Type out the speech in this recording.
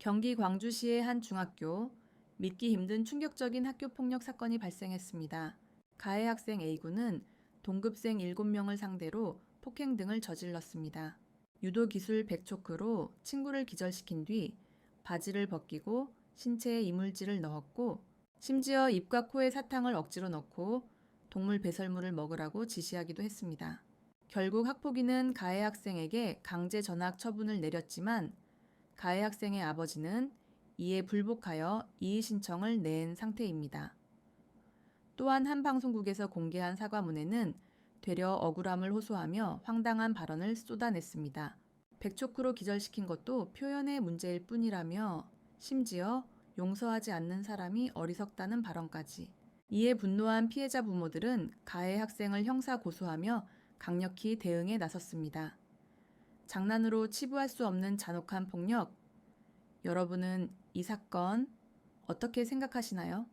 경기 광주시의 한 중학교 믿기 힘든 충격적인 학교 폭력 사건이 발생했습니다. 가해 학생 A군은 동급생 7명을 상대로 폭행 등을 저질렀습니다. 유도 기술 백초크로 친구를 기절시킨 뒤 바지를 벗기고 신체에 이물질을 넣었고 심지어 입과 코에 사탕을 억지로 넣고 동물 배설물을 먹으라고 지시하기도 했습니다. 결국 학폭위는 가해 학생에게 강제 전학 처분을 내렸지만 가해 학생의 아버지는 이에 불복하여 이의 신청을 낸 상태입니다. 또한 한 방송국에서 공개한 사과문에는 되려 억울함을 호소하며 황당한 발언을 쏟아냈습니다. 백초크로 기절시킨 것도 표현의 문제일 뿐이라며 심지어 용서하지 않는 사람이 어리석다는 발언까지. 이에 분노한 피해자 부모들은 가해 학생을 형사 고소하며 강력히 대응에 나섰습니다. 장난으로 치부할 수 없는 잔혹한 폭력. 여러분은 이 사건 어떻게 생각하시나요?